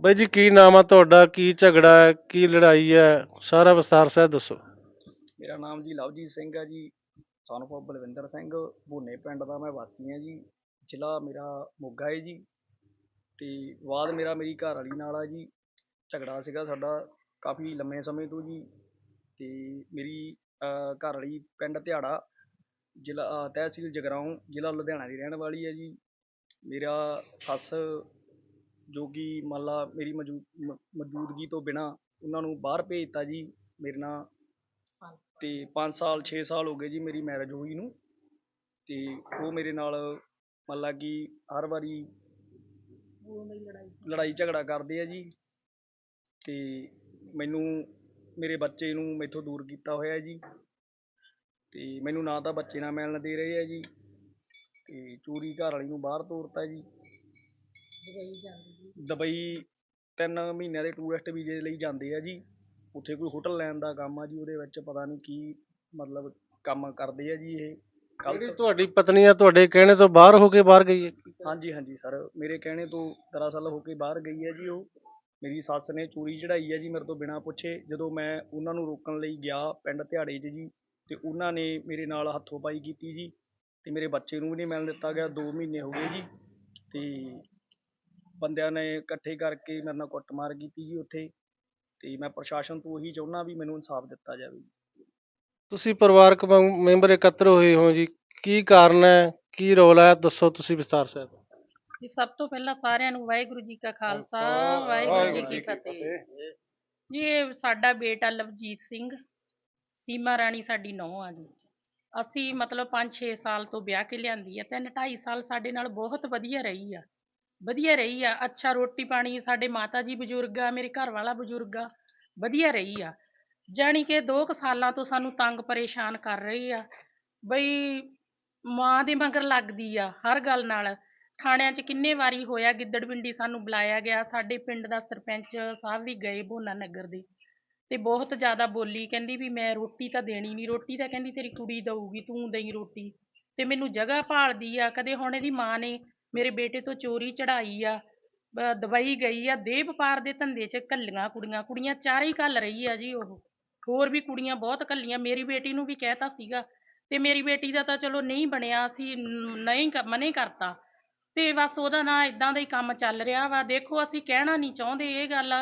ਬਾਈ ਜੀ, ਕੀ ਨਾਮ ਆ ਤੁਹਾਡਾ? ਕੀ ਝਗੜਾ ਹੈ? ਕੀ ਲੜਾਈ ਹੈ? ਸਾਰਾ ਵਿਸਤਾਰ ਸਹਿਤ ਦੱਸੋ। ਮੇਰਾ ਨਾਮ ਜੀ ਲਵਜੀਤ ਸਿੰਘ ਹੈ ਜੀ। ਸਾਨੂੰ of ਬਲਵਿੰਦਰ ਸਿੰਘ, ਭੂਨੇ ਪਿੰਡ ਦਾ ਮੈਂ ਵਾਸੀ ਹਾਂ ਜੀ। ਜ਼ਿਲ੍ਹਾ ਮੇਰਾ ਮੋਗਾ ਹੈ ਜੀ। ਤੇ ਵਿਵਾਦ ਮੇਰਾ ਮੇਰੀ ਘਰ ਵਾਲੀ ਨਾਲ ਆ ਜੀ। ਝਗੜਾ ਸੀਗਾ ਸਾਡਾ ਕਾਫੀ ਲੰਮੇ ਸਮੇਂ ਤੋਂ ਜੀ। ਤੇ ਮੇਰੀ ਘਰ ਵਾਲੀ ਪਿੰਡ ਧਿਆੜਾ ਜ਼ਿਲ੍ਹਾ ਤਹਿਸੀਲ ਜਗਰਾਉਂ, ਜ਼ਿਲ੍ਹਾ ਲੁਧਿਆਣਾ ਦੀ ਰਹਿਣ ਵਾਲੀ ਹੈ ਜੀ। ਮੇਰਾ ਸੱਸ ਜੋ ਕਿ ਮੰਨ ਲਾ ਮੇਰੀ ਮੌਜੂ, ਮ- ਮੌਜੂਦਗੀ ਤੋਂ ਬਿਨਾਂ ਉਹਨਾਂ ਨੂੰ ਬਾਹਰ ਭੇਜਤਾ ਜੀ ਮੇਰੇ ਨਾਲ। ਅਤੇ ਪੰਜ ਸਾਲ, ਛੇ ਸਾਲ ਹੋ ਗਏ ਜੀ ਮੇਰੀ ਮੈਰਿਜ ਹੋਈ ਨੂੰ। ਤੇ ਉਹ ਮੇਰੇ ਨਾਲ ਮੰਨ ਲਾ ਕਿ ਹਰ ਵਾਰੀ ਲੜਾਈ ਝਗੜਾ ਕਰਦੇ ਆ ਜੀ। ਅਤੇ ਮੈਨੂੰ, ਮੇਰੇ ਬੱਚੇ ਨੂੰ ਮੈਥੋਂ ਦੂਰ ਕੀਤਾ ਹੋਇਆ ਜੀ। ਤੇ ਮੈਨੂੰ ਨਾ ਤਾਂ ਬੱਚੇ ਨਾਲ ਮਿਲਣ ਦੇ ਰਹੇ ਆ ਜੀ। ਅਤੇ ਚੋਰੀ ਘਰ ਵਾਲੀ ਨੂੰ ਬਾਹਰ ਤੋਰਤਾ ਜੀ। ਦੁਬਈ ਤਿੰਨ ਮਹੀਨਿਆਂ ਦੇ ਟੂਰਿਸਟ ਵੀਜ਼ੇ ਲਈ ਜਾਂਦੇ ਆ ਜੀ। ਉੱਥੇ ਕੋਈ ਹੋਟਲ ਲੈਣ ਦਾ ਕੰਮ ਆ ਜੀ ਉਹਦੇ ਵਿੱਚ ਪਤਾ ਨਹੀਂ ਕੀ ਮਤਲਬ ਕੰਮ ਕਰਦੇ ਆ ਜੀ ਇਹ। ਜਿਹੜੀ ਤੁਹਾਡੀ ਪਤਨੀ ਆ ਤੁਹਾਡੇ ਕਹਿਣੇ ਤੋਂ ਬਾਹਰ ਹੋ ਕੇ ਬਾਹਰ ਗਈ ਹੈ? ਹਾਂਜੀ ਹਾਂਜੀ ਸਰ ਮੇਰੇ ਕਹਿਣੇ ਤੋਂ ਦਰਅਸਲ ਹੋ ਕੇ ਬਾਹਰ ਗਈ ਹੈ ਜੀ ਉਹ। ਮੇਰੀ ਸੱਸ ਨੇ ਚੂੜੀ ਚੜਾਈ ਹੈ ਜੀ ਮੇਰੇ ਤੋਂ ਬਿਨਾਂ ਪੁੱਛੇ। ਜਦੋਂ ਮੈਂ ਉਹਨਾਂ ਨੂੰ ਰੋਕਣ ਲਈ ਗਿਆ ਪਿੰਡ ਧਿਆੜੇ 'ਚ ਜੀ ਤੇ ਉਹਨਾਂ ਨੇ ਮੇਰੇ ਨਾਲ ਹੱਥੋਂ ਪਾਈ ਕੀਤੀ ਜੀ ਤੇ ਮੇਰੇ ਬੱਚੇ ਨੂੰ ਵੀ ਨਹੀਂ ਮਿਲਣ ਦਿੱਤਾ ਗਿਆ। 2 ਮਹੀਨੇ ਹੋ ਗਏ ਜੀ ਤੇ ਬੰਦਿਆਂ ਨੇ ਇਕੱਠੇ ਕਰਕੇ ਮੇਰੇ ਨਾਲ ਕੁੱਟਮਾਰ ਕੀਤੀ ਜੀ ਉੱਥੇ। ਤੇ ਮੈਂ ਪ੍ਰਸ਼ਾਸਨ ਤੋਂ ਉਹੀ ਚਾਹੁੰਦਾ ਵੀ ਮੈਨੂੰ ਇਨਸਾਫ ਦਿੱਤਾ ਜਾਵੇ। ਤੁਸੀਂ ਪਰਿਵਾਰਕ ਮੰ- ਮੈਂਬਰ ਇਕੱਤਰ ਹੋਏ ਹੋ ਜੀ। ਕੀ ਕਾਰਨ ਹੈ? ਕੀ ਰੋਲ ਹੈ? ਦੱਸੋ ਤੁਸੀਂ ਵਿਸਤਾਰ ਸਹਿਤ ਜੀ ਸਭ ਤੋਂ ਪਹਿਲਾਂ ਸਾਰਿਆਂ ਨੂੰ ਵਾਹਿਗੁਰੂ ਜੀ ਕਾ ਖਾਲਸਾ ਵਾਹਿਗੁਰੂ ਜੀ ਕੀ ਫਤਿਹ। ਜੀ ਇਹ ਸਾਡਾ ਬੇਟਾ ਲਵਜੀਤ ਸਿੰਘ ਸੀਮਾ ਰਾਣੀ ਸਾਡੀ ਨੂੰਹ ਆ ਜੀ। ਅਸੀਂ ਮਤਲਬ 5-6 ਸਾਲ ਤੋਂ ਵਿਆਹ ਕੇ ਲਿਆਂਦੀ ਆ ਤਿੰਨ 2.5 ਸਾਲ ਸਾਡੇ ਨਾਲ ਬਹੁਤ ਵਧੀਆ ਰਹੀ ਆ। ਵਧੀਆ ਰਹੀ ਆ, ਅੱਛਾ ਰੋਟੀ ਪਾਣੀ ਸਾਡੇ ਮਾਤਾ ਜੀ ਬਜ਼ੁਰਗ ਆ, ਮੇਰੇ ਘਰ ਵਾਲਾ ਬਜ਼ੁਰਗ ਆ, ਵਧੀਆ ਰਹੀ ਆ। ਜਾਣੀ ਕਿ 2 ਸਾਲਾਂ ਤੋਂ ਸਾਨੂੰ ਤੰਗ ਪਰੇਸ਼ਾਨ ਕਰ ਰਹੀ ਆ, ਬਈ ਮਾਂ ਦੇ ਮਗਰ ਲੱਗਦੀ ਆ ਹਰ ਗੱਲ ਨਾਲ। ਥਾਣਿਆਂ 'ਚ ਕਿੰਨੇ ਵਾਰੀ ਹੋਇਆ ਗਿੱਦੜਵਿੰਡੀ ਸਾਨੂੰ ਬੁਲਾਇਆ ਗਿਆ, ਸਾਡੇ ਪਿੰਡ ਦਾ ਸਰਪੰਚ ਸਾਹਿਬ ਵੀ ਗਏ ਬੋਨਾ ਨਗਰ ਦੇ ਤੇ ਬਹੁਤ ਜ਼ਿਆਦਾ ਬੋਲੀ, ਕਹਿੰਦੀ ਵੀ ਮੈਂ ਰੋਟੀ ਤਾਂ ਦੇਣੀ ਨਹੀਂ ਰੋਟੀ ਤਾਂ ਕਹਿੰਦੀ ਤੇਰੀ ਕੁੜੀ ਦਊਗੀ, ਤੂੰ ਦੇਈ ਰੋਟੀ ਤੇ ਮੈਨੂੰ ਜਗ੍ਹਾ ਭਾਲਦੀ ਆ, ਕਦੇ ਹੁਣ ਇਹਦੀ ਮਾਂ ਨੇ ਮੇਰੇ ਬੇਟੇ ਤੋਂ ਚੋਰੀ ਚੜਾਈ ਆ ਦਵਾਈ ਗਈ ਆ ਦੇਹ ਵਪਾਰ ਦੇ ਧੰਦੇ 'ਚ ਕੱਲੀਆਂ ਕੁੜੀਆਂ ਕੁੜੀਆਂ ਚਾਰੇ ਹੀ ਘੱਲ ਰਹੀ ਆ ਜੀ ਉਹ। ਹੋਰ ਵੀ ਕੁੜੀਆਂ ਬਹੁਤ ਕੱਲੀਆਂ, ਮੇਰੀ ਬੇਟੀ ਨੂੰ ਵੀ ਕਹਿਤਾ ਸੀਗਾ, ਤੇ ਮੇਰੀ ਬੇਟੀ ਦਾ ਤਾਂ ਚਲੋ ਨਹੀਂ ਬਣਿਆ, ਅਸੀਂ ਨਹੀਂ ਮਨੇ ਕਰਤਾ। ਤੇ ਬਸ ਉਹਦਾ ਨਾ ਇਦਾਂ ਦਾ ਹੀ ਕੰਮ ਚੱਲ ਰਿਹਾ ਵਾ, ਦੇਖੋ ਅਸੀਂ ਕਹਿਣਾ ਨਹੀਂ ਚਾਹੁੰਦੇ ਇਹ ਗੱਲ।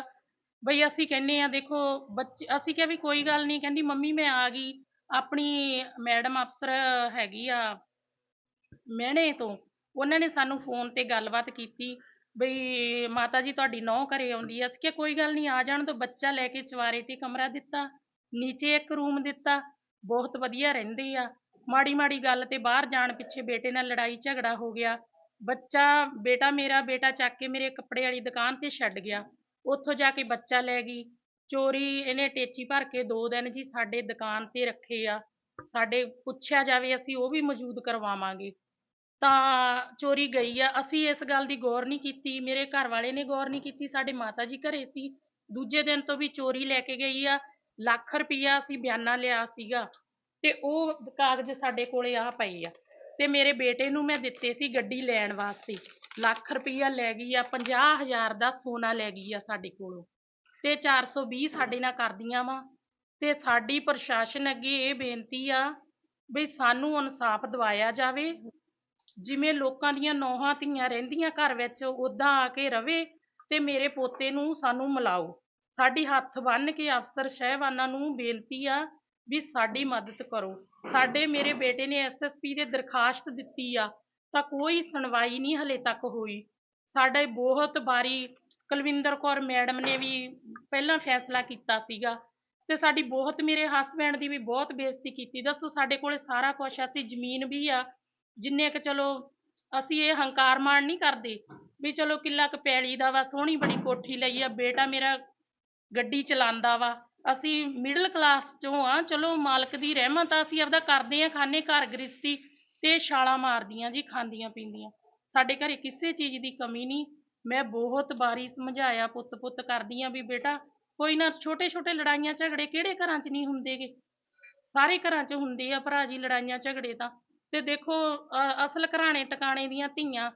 ਬਈ ਅਸੀਂ ਕਹਿੰਨੇ ਆ, ਦੇਖੋ ਬੱਚੇ, ਅਸੀਂ ਕਿਹਾ ਵੀ ਕੋਈ ਗੱਲ ਨਹੀਂ, ਕਹਿੰਦੀ ਮੰਮੀ ਮੈਂ ਆ ਗਈ, ਆਪਣੀ ਮੈਡਮ ਅਫਸਰ ਹੈਗੀ ਆ ਮਹਿਣੇ ਤੋਂ। ਉਹਨਾਂ ਨੇ ਸਾਨੂੰ ਫੋਨ ਤੇ ਗੱਲਬਾਤ ਕੀਤੀ ਬਈ ਮਾਤਾ ਜੀ ਤੁਹਾਡੀ ਨੌ ਘਰੇ ਆਉਂਦੀ ਆ। ਅਸੀਂ ਕਿਹਾ, ਕੋਈ ਗੱਲ ਨਹੀਂ ਆ ਜਾਣ ਤੋਂ ਬੱਚਾ ਲੈ ਕੇ ਚਵਾਰੇ ਤੇ ਕਮਰਾ ਦਿੱਤਾ, ਨੀਚੇ ਇੱਕ ਰੂਮ ਦਿੱਤਾ, ਬਹੁਤ ਵਧੀਆ ਰਹਿੰਦੇ ਆ। ਮਾੜੀ ਮਾੜੀ ਗੱਲ ਤੇ ਬਾਹਰ ਜਾਣ ਪਿੱਛੇ ਬੇਟੇ ਨਾਲ ਲੜਾਈ ਝਗੜਾ ਹੋ ਗਿਆ। ਬੱਚਾ, ਬੇਟਾ ਮੇਰਾ ਬੇਟਾ ਚੱਕ ਕੇ ਮੇਰੇ ਕੱਪੜੇ ਵਾਲੀ ਦੁਕਾਨ ਤੇ ਛੱਡ ਗਿਆ। ਉੱਥੋਂ ਜਾ ਕੇ ਬੱਚਾ ਲੈ ਗਈ। ਚੋਰੀ ਇਹਨੇ ਟੇਚੀ ਭਰ ਕੇ ਦੋ ਦਿਨ ਜੀ ਸਾਡੇ ਦੁਕਾਨ ਤੇ ਰੱਖੇ ਆ। ਸਾਡੇ ਪੁੱਛਿਆ ਜਾਵੇ ਅਸੀਂ, ਉਹ ਵੀ ਮੌਜੂਦ ਕਰਵਾਵਾਂਗੇ। ਤਾਂ ਚੋਰੀ ਗਈ ਆ। ਅਸੀਂ ਇਸ ਗੱਲ ਦੀ ਗੌਰ ਨਹੀਂ ਕੀਤੀ। ਮੇਰੇ ਘਰ ਵਾਲੇ ਨੇ ਗੌਰ ਨਹੀਂ ਕੀਤੀ। ਸਾਡੇ ਮਾਤਾ ਜੀ ਘਰੇ ਸੀ। ਦੂਜੇ ਦਿਨ ਤੋਂ ਵੀ ਚੋਰੀ ਲੈ ਕੇ ਗਈ ਆ। ਲੱਖ ਰੁਪਈਆ ਅਸੀਂ ਬਿਆਨਾ ਲਿਆ ਸੀਗਾ ਤੇ ਉਹ ਕਾਗਜ਼ ਸਾਡੇ ਕੋਲੇ ਆ ਪਏ ਆ। ਤੇ ਮੇਰੇ ਬੇਟੇ ਨੂੰ ਮੈਂ ਦਿੱਤੇ ਸੀ ਗੱਡੀ ਲੈਣ ਵਾਸਤੇ। ਲੱਖ ਰੁਪਈਆ ਲੈ ਗਈ ਆ। 50000 ਦਾ ਸੋਨਾ ਲੈ ਗਈ ਆ ਸਾਡੇ ਕੋਲੋਂ। ਤੇ 420 ਸਾਡੇ ਨਾਲ ਕਰਦੀਆਂ ਵਾ। ਤੇ ਸਾਡੀ ਪ੍ਰਸ਼ਾਸਨ ਅੱਗੇ ਇਹ ਬੇਨਤੀ ਆ ਵੀ ਸਾਨੂੰ ਇਨਸਾਫ ਦਿਵਾਇਆ ਜਾਵੇ। ਜਿਵੇਂ ਲੋਕਾਂ ਦੀਆਂ ਨੌਹਾਂ ਧੀਆਂ ਰਹਿੰਦੀਆਂ ਘਰ ਵਿੱਚ ਉਦਾਂ ਆ ਕੇ ਰਵੇ ਤੇ ਮੇਰੇ ਪੋਤੇ ਨੂੰ ਸਾਨੂੰ ਮਿਲਾਓ। ਸਾਡੀ ਹੱਥ ਬੰਨ੍ਹ ਕੇ ਅਫਸਰ ਸਹਿਬਾਨਾਂ ਨੂੰ ਬੇਨਤੀ ਆ ਵੀ ਸਾਡੀ ਮਦਦ ਕਰੋ। ਸਾਡੇ ਮੇਰੇ ਬੇਟੇ ਨੇ ਐਸਐਸਪੀ ਦੇ ਦਰਖਾਸਤ ਦਿੱਤੀ ਆ, ਤਾਂ ਕੋਈ ਸੁਣਵਾਈ ਨਹੀਂ ਹਲੇ ਤੱਕ ਹੋਈ। ਸਾਡੇ ਬਹੁਤ ਵਾਰੀ ਕੁਲਵਿੰਦਰ ਕੌਰ ਮੈਡਮ ਨੇ ਵੀ ਪਹਿਲਾਂ ਫੈਸਲਾ ਕੀਤਾ ਸੀਗਾ ਤੇ ਸਾਡੀ ਬਹੁਤ, ਮੇਰੇ ਹਸਬੈਂਡ ਦੀ ਵੀ ਬਹੁਤ ਬੇਇੱਜ਼ਤੀ ਕੀਤੀ। ਦੱਸੋ ਸਾਡੇ ਕੋਲੇ ਸਾਰਾ ਕੁਝ ਆ, ਅਸੀਂ ਜ਼ਮੀਨ ਵੀ ਆ ਜਿੰਨੇ ਕੁ ਚਲੋ ਅਸੀਂ ਇਹ ਹੰਕਾਰ ਮਾਣ ਨਹੀਂ ਕਰਦੇ ਵੀ ਚਲੋ ਕਿੱਲਾ ਕੁ ਪੈਲੀ ਦਾ ਵਾ, ਸੋਹਣੀ ਬੜੀ ਕੋਠੀ ਲਈ ਆ, ਬੇਟਾ ਮੇਰਾ ਗੱਡੀ ਚਲਾਉਂਦਾ ਵਾ, ਅਸੀਂ ਮਿਡਲ ਕਲਾਸ ਚੋਂ ਆ, ਚਲੋ ਮਾਲਕ ਦੀ ਰਹਿਮਤ ਆ, ਅਸੀਂ ਆਪਦਾ ਕਰਦੇ ਆ ਖਾਣੇ ਘਰ ਗ੍ਰਿਸ਼ਤੀ ਤੇ ਛਾਲਾਂ ਮਾਰਦੀਆਂ ਜੀ, ਖਾਂਦੀਆਂ ਪੀਂਦੀਆਂ। ਸਾਡੇ ਘਰੇ ਕਿਸੇ ਚੀਜ਼ ਦੀ ਕਮੀ ਨਹੀਂ, ਮੈਂ ਬਹੁਤ ਵਾਰੀ ਸਮਝਾਇਆ ਪੁੱਤ ਪੁੱਤ ਕਰਦੀ ਆ ਵੀ ਬੇਟਾ ਕੋਈ ਨਾ ਛੋਟੇ ਛੋਟੇ ਲੜਾਈਆਂ ਝਗੜੇ ਕਿਹੜੇ ਘਰਾਂ 'ਚ ਨਹੀਂ ਹੁੰਦੇਗੇ? ਸਾਰੇ ਘਰਾਂ 'ਚ ਹੁੰਦੇ ਆ ਭਰਾ ਜੀ ਲੜਾਈਆਂ ਝਗੜੇ ਤਾਂ। ਤੇ ਦੇਖੋ ਅਸਲ ਘਰਾਣੇ ਟਿਕਾਣੇ ਦੀਆਂ ਧੀਆਂ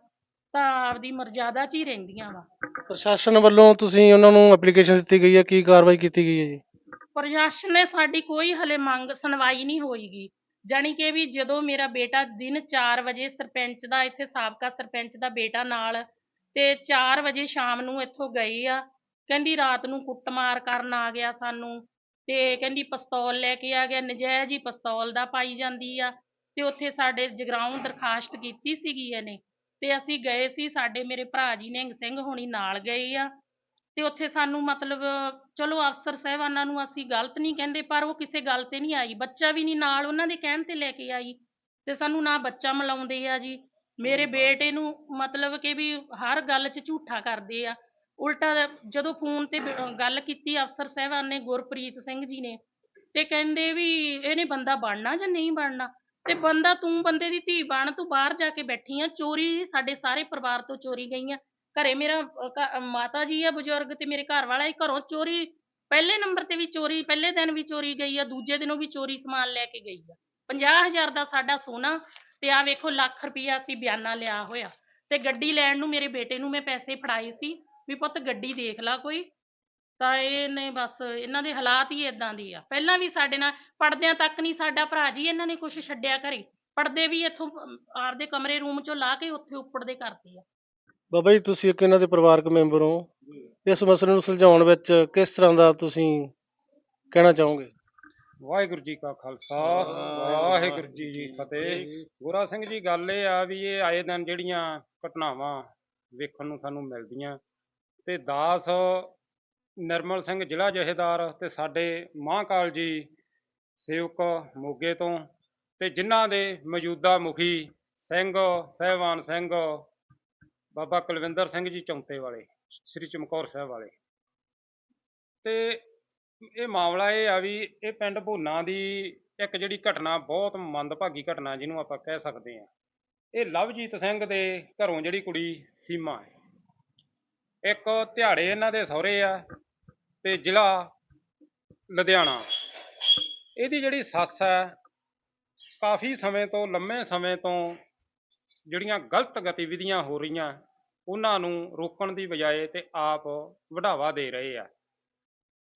ਤਾਂ ਆਪਦੀ ਮਰਜ਼ਾਦਾ 'ਚ ਹੀ ਰਹਿੰਦੀਆਂ ਵਾ। ਪ੍ਰਸ਼ਾਸਨ ਵੱਲੋਂ ਤੁਸੀਂ ਉਹਨਾਂ ਨੂੰ ਐਪਲੀਕੇਸ਼ਨ ਦਿੱਤੀ ਗਈ ਹੈ ਕੀ ਕਾਰਵਾਈ ਕੀਤੀ ਗਈ ਹੈ ਜੀ? ਪ੍ਰਸ਼ਾਸਨ ਨੇ ਸਾਡੀ ਕੋਈ ਹਲੇ ਮੰਗ ਸੁਣਵਾਈ ਨਹੀਂ ਹੋਈਗੀ। ਜਾਣੀ ਕਿ ਵੀ ਜਦੋਂ ਮੇਰਾ ਬੇਟਾ ਦਿਨ 4 ਵਜੇ ਸਰਪੰਚ ਦਾ ਇੱਥੇ ਸਾਬਕਾ ਸਰਪੰਚ ਦਾ ਬੇਟਾ ਨਾਲ ਤੇ 4 ਵਜੇ ਸ਼ਾਮ ਨੂੰ ਇੱਥੋਂ ਗਏ ਆ ਕਹਿੰਦੀ ਰਾਤ ਨੂੰ ਕੁੱਟਮਾਰ ਕਰਨ ਆ ਗਿਆ ਸਾਨੂੰ ਤੇ ਕਹਿੰਦੀ ਪਿਸਤੌਲ ਲੈ ਕੇ ਆ ਗਿਆ ਨਜਾਇਜ਼ ਹੀ ਪਿਸਤੌਲ ਦਾ ਪਾਈ ਜਾਂਦੀ ਆ। ਤੇ ਉੱਥੇ ਸਾਡੇ ਜਗਰਾਉਂ ਦਰਖਾਸਤ ਕੀਤੀ ਸੀਗੀ ਇਹਨੇ। ਤੇ ਅਸੀਂ ਗਏ ਸੀ ਸਾਡੇ ਮੇਰੇ ਭਰਾ ਜੀ ਨਿਹੰਗ ਸਿੰਘ ਹੋਣੀ ਨਾਲ ਗਏ ਆ। ਤੇ ਉੱਥੇ ਸਾਨੂੰ ਮਤਲਬ ਚਲੋ ਅਫਸਰ ਸਾਹਿਬਾਨਾਂ ਨੂੰ ਅਸੀਂ ਗਲਤ ਨਹੀਂ ਕਹਿੰਦੇ ਪਰ ਉਹ ਕਿਸੇ ਗੱਲ ਤੇ ਨਹੀਂ ਆਈ। ਬੱਚਾ ਵੀ ਨਹੀਂ ਨਾਲ ਉਹਨਾਂ ਦੇ ਕਹਿਣ ਤੇ ਲੈ ਕੇ ਆਈ। ਤੇ ਸਾਨੂੰ ਨਾ ਬੱਚਾ ਮਿਲਾਉਂਦੇ ਆ ਜੀ। ਮੇਰੇ ਬੇਟੇ ਨੂੰ ਮਤਲਬ ਕਿ ਵੀ ਹਰ ਗੱਲ 'ਚ ਝੂਠਾ ਕਰਦੇ ਆ। ਉਲਟਾ ਜਦੋਂ ਫੋਨ ਤੇ ਗੱਲ ਕੀਤੀ ਅਫਸਰ ਸਾਹਿਬਾਨ ਨੇ ਗੁਰਪ੍ਰੀਤ ਸਿੰਘ ਜੀ ਨੇ ਤੇ ਕਹਿੰਦੇ ਵੀ ਇਹਨੇ ਬੰਦਾ ਬਣਨਾ ਜਾਂ ਨਹੀਂ ਬਣਨਾ? ਤੇ ਬੰਦਾ ਤੂੰ ਬੰਦੇ ਦੀ ਧੀ ਬਣ ਤੂੰ ਬਾਹਰ ਜਾ ਕੇ ਬੈਠੀ ਆ ਚੋਰੀ ਸਾਡੇ ਸਾਰੇ ਪਰਿਵਾਰ ਤੋਂ ਚੋਰੀ ਗਈ ਆ। ਘਰੇ ਮੇਰਾ ਅਹ, ਘ- ਮਾਤਾ ਜੀ ਆ ਬਜ਼ੁਰਗ ਤੇ ਮੇਰੇ ਘਰ ਵਾਲਾ ਹੀ ਘਰੋਂ ਚੋਰੀ ਪਹਿਲੇ ਨੰਬਰ ਤੇ ਵੀ ਚੋਰੀ ਪਹਿਲੇ ਦਿਨ ਵੀ ਚੋਰੀ ਗਈ ਆ ਦੂਜੇ ਦਿਨੋਂ ਵੀ ਚੋਰੀ ਸਮਾਨ ਲੈ ਕੇ ਗਈ ਆ। 50000 ਦਾ ਸਾਡਾ ਸੋਨਾ ਤੇ ਆ ਵੇਖੋ ਲੱਖ ਰੁਪਇਆ ਅਸੀਂ ਬਿਆਨਾ ਲਿਆ ਹੋਇਆ। ਤੇ ਗੱਡੀ ਲੈਣ ਨੂੰ ਮੇਰੇ ਬੇਟੇ ਨੂੰ ਮੈਂ ਪੈਸੇ ਫੜਾਏ ਸੀ ਵੀ ਪੁੱਤ ਗੱਡੀ ਦੇਖ ਲਾ ਕੋਈ। ਤਾਂ ਇਹਨੇ ਬਸ ਇਹਨਾਂ ਦੇ ਹਾਲਾਤ ਹੀ ਇਦਾਂ ਦੇ ਆ। ਪਹਿਲਾਂ ਵੀ ਸਾਡੇ ਨਾਲ ਪੜਦਿਆਂ ਤੱਕ ਨਹੀਂ ਸਾਡਾ ਭਰਾ ਜੀ ਇਹਨਾਂ ਨੇ ਕੁਝ ਛੱਡਿਆ ਘਰੇ। ਪੜਦੇ ਵੀ ਇੱਥੋਂ ਆਪਦੇ ਕਮਰੇ ਰੂਮ ਚੋਂ ਲਾ ਕੇ ਉੱਥੇ ਉੱਪੜਦੇ ਕਰਦੇ ਆ। ਬਾਬਾ ਜੀ ਤੁਸੀਂ ਇੱਕ ਇਹਨਾਂ ਦੇ ਪਰਿਵਾਰਕ ਮੈਂਬਰ ਹੋ। ਇਸ ਮਸਲੇ ਨੂੰ ਸੁਲਝਾਉਣ ਵਿੱਚ ਕਿਸ ਤਰ੍ਹਾਂ ਦਾ ਤੁਸੀਂ ਕਹਿਣਾ ਚਾਹੋਗੇ? ਵਾਹਿਗੁਰੂ ਜੀ ਕਾ ਖਾਲਸਾ ਵਾਹਿਗੁਰੂ ਜੀ ਕੀ ਫਤਿਹ। ਗੋਰਾ ਸਿੰਘ ਜੀ ਗੱਲ ਇਹ ਆ ਵੀ ਇਹ ਆਏ ਦਿਨ ਜਿਹੜੀਆਂ ਘਟਨਾਵਾਂ ਵੇਖਣ ਨੂੰ ਸਾਨੂੰ ਮਿਲਦੀਆਂ ਤੇ ਦਾਸ ਨਿਰਮਲ ਸਿੰਘ ਜ਼ਿਲ੍ਹਾ ਜਥੇਦਾਰ ਤੇ ਸਾਡੇ ਮਹਾਂਕਾਲ ਜੀ ਸੇਵਕ ਮੋਗੇ ਤੋਂ ਤੇ ਜਿਨ੍ਹਾਂ ਦੇ ਮੌਜੂਦਾ ਮੁਖੀ ਸਿੰਘ, ਸਹਿਬਾਨ ਸਿੰਘ, ਬਾਬਾ ਕੁਲਵਿੰਦਰ ਸਿੰਘ ਜੀ ਚੌਂਤੇ ਵਾਲੇ, ਸ੍ਰੀ ਚਮਕੌਰ ਸਾਹਿਬ ਵਾਲੇ। ਤੇ ਇਹ ਮਾਮਲਾ ਇਹ ਆ ਵੀ ਇਹ ਪਿੰਡ ਭੋਨਾ ਦੀ ਇੱਕ ਜਿਹੜੀ ਘਟਨਾ, ਬਹੁਤ ਮੰਦਭਾਗੀ ਘਟਨਾ ਜਿਹਨੂੰ ਆਪਾਂ ਕਹਿ ਸਕਦੇ ਹਾਂ, ਇਹ ਲਵਜੀਤ ਸਿੰਘ ਦੇ ਘਰੋਂ ਜਿਹੜੀ ਕੁੜੀ ਸੀਮਾ ਹੈ। ਇੱਕ ਦਿਹਾੜੇ ਇਹਨਾਂ ਦੇ ਸਹੁਰੇ ਆ ਤੇ ਜ਼ਿਲ੍ਹਾ ਲੁਧਿਆਣਾ। ਇਹਦੀ ਜਿਹੜੀ ਸੱਸ ਹੈ, ਕਾਫੀ ਸਮੇਂ ਤੋਂ, ਲੰਮੇ ਸਮੇਂ ਤੋਂ ਜਿਹੜੀਆਂ ਗਲਤ ਗਤੀਵਿਧੀਆਂ ਹੋ ਰਹੀਆਂ, ਉਹਨਾਂ ਨੂੰ ਰੋਕਣ ਦੀ ਬਜਾਏ ਤੇ ਆਪ ਵਢਾਵਾ ਦੇ ਰਹੇ ਆ।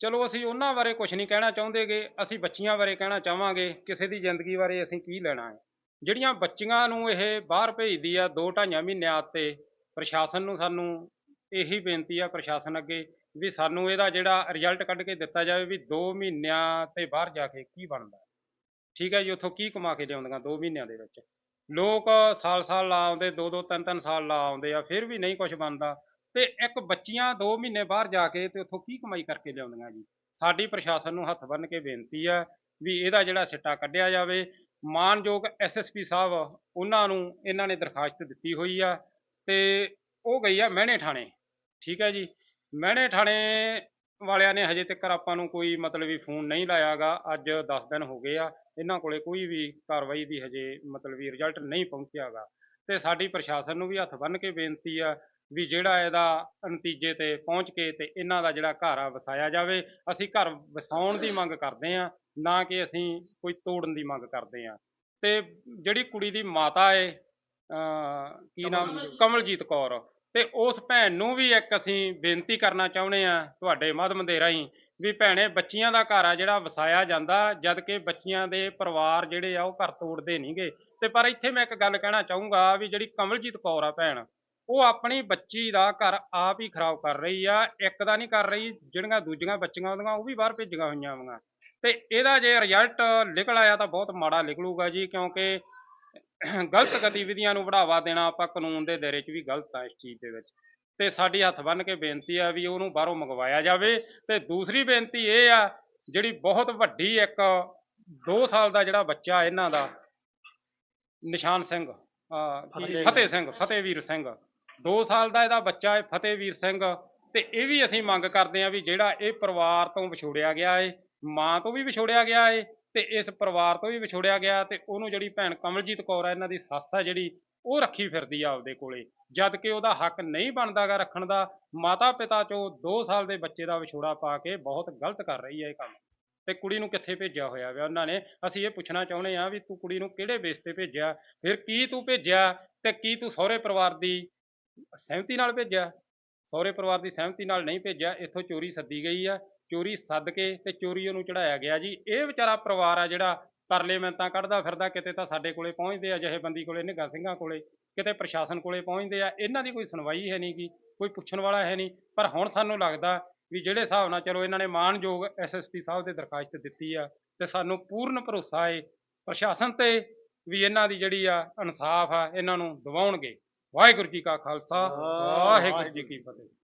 ਚਲੋ ਅਸੀਂ ਉਹਨਾਂ ਬਾਰੇ ਕੁਝ ਨਹੀਂ ਕਹਿਣਾ ਚਾਹੁੰਦੇਗੇ, ਅਸੀਂ ਬੱਚੀਆਂ ਬਾਰੇ ਕਹਿਣਾ ਚਾਹਾਂਗੇ, ਕਿਸੇ ਦੀ ਜ਼ਿੰਦਗੀ ਬਾਰੇ ਅਸੀਂ ਕੀ ਲੈਣਾ ਹੈ। ਜਿਹੜੀਆਂ ਬੱਚੀਆਂ ਨੂੰ ਇਹ ਬਾਹਰ ਭੇਜਦੀ ਆ ਦੋ ਢਾਈਆਂ ਮਹੀਨਿਆਂ ਤੇ ਪ੍ਰਸ਼ਾਸਨ ਨੂੰ ਸਾਨੂੰ ਇਹੀ ਬੇਨਤੀ ਆ, ਪ੍ਰਸ਼ਾਸਨ ਅੱਗੇ ਵੀ ਸਾਨੂੰ ਇਹਦਾ ਜਿਹੜਾ ਰਿਜ਼ਲਟ ਕੱਢ ਕੇ ਦਿੱਤਾ ਜਾਵੇ ਵੀ 2 ਮਹੀਨਿਆਂ ਤੇ ਬਾਹਰ ਜਾ ਕੇ ਕੀ ਬਣਦਾ ਠੀਕ ਹੈ ਜੀ, ਉੱਥੋਂ ਕੀ ਕਮਾ ਕੇ ਲਿਆਉਂਦੀਆਂ 2 ਮਹੀਨਿਆਂ ਦੇ ਵਿੱਚ? ਲੋਕ ਸਾਲ-ਸਾਲ ਲਾ ਆਉਂਦੇ ਦੋ ਦੋ ਤਿੰਨ ਤਿੰਨ ਸਾਲ ਲਾ ਆਉਂਦੇ ਆ, ਫਿਰ ਵੀ ਨਹੀਂ ਕੁਝ ਬਣਦਾ। ਤੇ ਇੱਕ ਬੱਚੀਆਂ 2 ਮਹੀਨੇ ਬਾਹਰ ਜਾ ਕੇ ਤੇ ਉੱਥੋਂ ਕੀ ਕਮਾਈ ਕਰਕੇ ਲਿਆਉਂਦੀਆਂ ਜੀ? ਸਾਡੀ ਪ੍ਰਸ਼ਾਸਨ ਨੂੰ ਹੱਥ ਬੰਨ੍ਹ ਕੇ ਬੇਨਤੀ ਆ ਵੀ ਇਹਦਾ ਜਿਹੜਾ ਸਿੱਟਾ ਕੱਢਿਆ ਜਾਵੇ। ਮਾਨਯੋਗ ਐਸਐਸਪੀ ਸਾਹਿਬ, ਉਹਨਾਂ ਨੂੰ ਇਹਨਾਂ ਨੇ ਦਰਖਾਸਤ ਦਿੱਤੀ ਹੋਈ ਆ ਤੇ ਉਹ ਗਈ ਆ ਮਹਿਣੇ ਥਾਣੇ। ਠੀਕ ਹੈ ਜੀ ਮਹਿਣੇ ਥਾਣੇ ਵਾਲਿਆਂ ਨੇ ਹਜੇ ਤੱਕ ਆਪਾਂ ਨੂੰ ਕੋਈ ਮਤਲਬ ਵੀ ਫੋਨ ਨਹੀਂ ਲਾਇਆਗਾ। ਅੱਜ 10 ਦਿਨ ਹੋ ਗਏ ਆ। ਇਹਨਾਂ ਕੋਲੇ ਕੋਈ ਵੀ ਕਾਰਵਾਈ ਦੀ ਹਜੇ ਮਤਲਬ ਵੀ ਰਿਜ਼ਲਟ ਨਹੀਂ ਪਹੁੰਚਿਆਗਾ। ਤੇ ਸਾਡੀ ਪ੍ਰਸ਼ਾਸਨ ਨੂੰ ਵੀ ਹੱਥ ਬੰਨ੍ਹ ਕੇ ਬੇਨਤੀ ਆ ਵੀ ਜਿਹੜਾ ਇਹਦਾ ਨਤੀਜੇ ਤੇ ਪਹੁੰਚ ਕੇ ਤੇ ਇਹਨਾਂ ਦਾ ਜਿਹੜਾ ਘਰ ਆ ਵਸਾਇਆ ਜਾਵੇ। ਅਸੀਂ ਘਰ ਵਸਾਉਣ ਦੀ ਮੰਗ ਕਰਦੇ ਆ ਨਾ ਕਿ ਅਸੀਂ ਕੋਈ ਤੋੜਨ ਦੀ ਮੰਗ ਕਰਦੇ ਆ। ਤੇ ਜਿਹੜੀ ਕੁੜੀ ਦੀ ਮਾਤਾ ਏ ਕੀ ਨਾਮ? ਕਮਲਜੀਤ ਕੌਰ। ਤੇ ਉਸ ਭੈਣ ਨੂੰ ਵੀ ਇੱਕ ਅਸੀਂ ਬੇਨਤੀ ਕਰਨਾ ਚਾਹੁੰਦੇ ਆ ਤੁਹਾਡੇ ਮਾਧਿਅਮ ਦੇ ਰਾਹੀਂ ਵੀ ਭੈਣੇ ਬੱਚੀਆਂ ਦਾ ਘਰ ਆ ਜਿਹੜਾ ਵਸਾਇਆ ਜਾਂਦਾ ਜਦ ਕਿ ਬੱਚੀਆਂ ਦੇ ਪਰਿਵਾਰ ਜਿਹੜੇ ਆ ਉਹ ਘਰ ਤੋੜਦੇ ਨਹੀਂਗੇ ਤੇ ਪਰ ਇੱਥੇ ਮੈਂ ਇੱਕ ਗੱਲ ਕਹਿਣਾ ਚਾਹੂੰਗਾ ਵੀ ਜਿਹੜੀ ਕਮਲਜੀਤ ਕੌਰ ਆ ਭੈਣ, ਉਹ ਆਪਣੀ ਬੱਚੀ ਦਾ ਘਰ ਆਪ ਹੀ ਖਰਾਬ ਕਰ ਰਹੀ ਆ, ਇੱਕ ਦਾ ਨਹੀਂ ਕਰ ਰਹੀ, ਜਿਹੜੀਆਂ ਦੂਜੀਆਂ ਬੱਚੀਆਂ ਉਹਦੀਆਂ ਉਹ ਵੀ ਬਾਹਰ ਭੇਜੀਆਂ ਹੋਈਆਂ ਵਾਂ। ਤੇ ਇਹਦਾ ਜੇ ਰਿਜ਼ਲਟ ਨਿਕਲ ਆਇਆ ਤਾਂ ਬਹੁਤ ਮਾੜਾ ਨਿਕਲੂਗਾ ਜੀ, ਕਿਉਂਕਿ ਗਲਤ ਗਤੀਵਿਧੀਆਂ ਨੂੰ ਵਧਾਵਾ ਦੇਣਾ ਆਪਾਂ ਕਾਨੂੰਨ ਦੇ ਦਾਇਰੇ 'ਚ ਵੀ ਗਲਤ ਆ ਇਸ ਚੀਜ਼ ਦੇ ਵਿੱਚ। ਤੇ ਸਾਡੀ ਹੱਥ ਬੰਨ੍ਹ ਕੇ ਬੇਨਤੀ ਆ ਵੀ ਉਹਨੂੰ ਬਾਹਰੋਂ ਮੰਗਵਾਇਆ ਜਾਵੇ। ਤੇ ਦੂਸਰੀ ਬੇਨਤੀ ਇਹ ਆ ਜਿਹੜੀ ਬਹੁਤ ਵੱਡੀ ਇੱਕ 2 ਸਾਲ ਦਾ ਜਿਹੜਾ ਬੱਚਾ ਇਹਨਾਂ ਦਾ ਨਿਸ਼ਾਨ ਸਿੰਘ ਫਤਿਹ ਸਿੰਘ ਫਤਿਹਵੀਰ ਸਿੰਘ। 2 ਸਾਲ ਦਾ ਇਹਦਾ ਬੱਚਾ ਹੈ ਫਤਿਹਵੀਰ ਸਿੰਘ। ਤੇ ਇਹ ਵੀ ਅਸੀਂ ਮੰਗ ਕਰਦੇ ਹਾਂ ਵੀ ਜਿਹੜਾ ਇਹ ਪਰਿਵਾਰ ਤੋਂ ਵਿਛੋੜਿਆ ਗਿਆ ਏ ਮਾਂ ਤੋਂ ਵੀ ਵਿਛੋੜਿਆ ਗਿਆ ਏ ਤੇ ਇਸ ਪਰਿਵਾਰ ਤੋਂ ਵੀ ਵਿਛੋੜਿਆ ਗਿਆ ਤੇ ਉਹਨੂੰ ਜਿਹੜੀ ਭੈਣ ਕਮਲਜੀਤ ਕੌਰ ਹੈ ਇਹਨਾਂ ਦੀ ਸੱਸ ਹੈ ਜਿਹੜੀ, ਉਹ ਰੱਖੀ ਫਿਰਦੀ ਆ ਆਪਦੇ ਕੋਲੇ। ਜਦ ਕਿ ਉਹਦਾ ਹੱਕ ਨਹੀਂ ਬਣਦਾਗਾ ਰੱਖਣ ਦਾ ਮਾਤਾ ਪਿਤਾ ਚੋਂ 2 ਸਾਲ ਦੇ ਬੱਚੇ ਦਾ ਵਿਛੋੜਾ ਪਾ ਕੇ ਬਹੁਤ ਗਲਤ ਕਰ ਰਹੀ ਹੈ ਇਹ ਕੰਮ। ਤੇ ਕੁੜੀ ਨੂੰ ਕਿੱਥੇ ਭੇਜਿਆ ਹੋਇਆ ਵਾ ਉਹਨਾਂ ਨੇ? ਅਸੀਂ ਇਹ ਪੁੱਛਣਾ ਚਾਹੁੰਦੇ ਆ ਵੀ ਤੂੰ ਕੁੜੀ ਨੂੰ ਕਿਹੜੇ ਬੇਸ ਤੇ ਭੇਜਿਆ? ਫਿਰ ਕੀ ਤੂੰ ਭੇਜਿਆ ਤੇ ਕੀ ਤੂੰ ਸਹੁਰੇ ਪਰਿਵਾਰ ਦੀ ਸਹਿਮਤੀ ਨਾਲ ਭੇਜਿਆ? ਸਹੁਰੇ ਪਰਿਵਾਰ ਦੀ ਸਹਿਮਤੀ ਨਾਲ ਨਹੀਂ ਭੇਜਿਆ, ਇੱਥੋਂ ਚੋਰੀ ਸੱਦੀ ਗਈ ਆ। ਚੋਰੀ ਸੱਦ ਕੇ ਤੇ ਚੋਰੀ ਉਹਨੂੰ ਚੜਾਇਆ ਗਿਆ ਜੀ। ਇਹ ਵਿਚਾਰਾ ਪਰਿਵਾਰ ਆ ਜਿਹੜਾ ਤਰਲੇ ਮਿੰਤਾਂ ਕੱਢਦਾ ਫਿਰਦਾ ਕਿਤੇ ਤਾਂ ਸਾਡੇ ਕੋਲੇ ਪਹੁੰਚਦੇ ਆ ਜਿਹੇ ਬੰਦੀ ਕੋਲੇ ਨਿੱਘਾ ਸਿੰਘਾਂ ਕੋਲੇ ਕਿਤੇ ਪ੍ਰਸ਼ਾਸਨ ਕੋਲੇ ਪਹੁੰਚਦੇ ਆ। ਇਹਨਾਂ ਦੀ ਕੋਈ ਸੁਣਵਾਈ ਹੈ ਨਹੀਂ ਗੀ ਕੋਈ ਪੁੱਛਣ ਵਾਲਾ ਹੈ ਨਹੀਂ। ਪਰ ਹੁਣ ਸਾਨੂੰ ਲੱਗਦਾ ਵੀ ਜਿਹੜੇ ਹਿਸਾਬ ਨਾਲ ਚਲੋ ਇਹਨਾਂ ਨੇ ਮਾਣਯੋਗ ਐਸਐਸਪੀ ਸਾਹਿਬ ਦੇ ਦਰਖਾਸਤ ਦਿੱਤੀ ਆ ਤੇ ਸਾਨੂੰ ਪੂਰਨ ਭਰੋਸਾ ਏ ਪ੍ਰਸ਼ਾਸਨ ਤੇ ਵੀ ਇਹਨਾਂ ਦੀ ਜਿਹੜੀ ਆ ਇਨਸਾਫ ਆ ਇਹਨਾਂ ਨੂੰ ਦਿਵਾਉਣਗੇ। ਵਾਹਿਗੁਰੂ ਜੀ ਕਾ ਖਾਲਸਾ ਵਾਹਿਗੁਰੂ ਜੀ ਕੀ ਫਤਿਹ।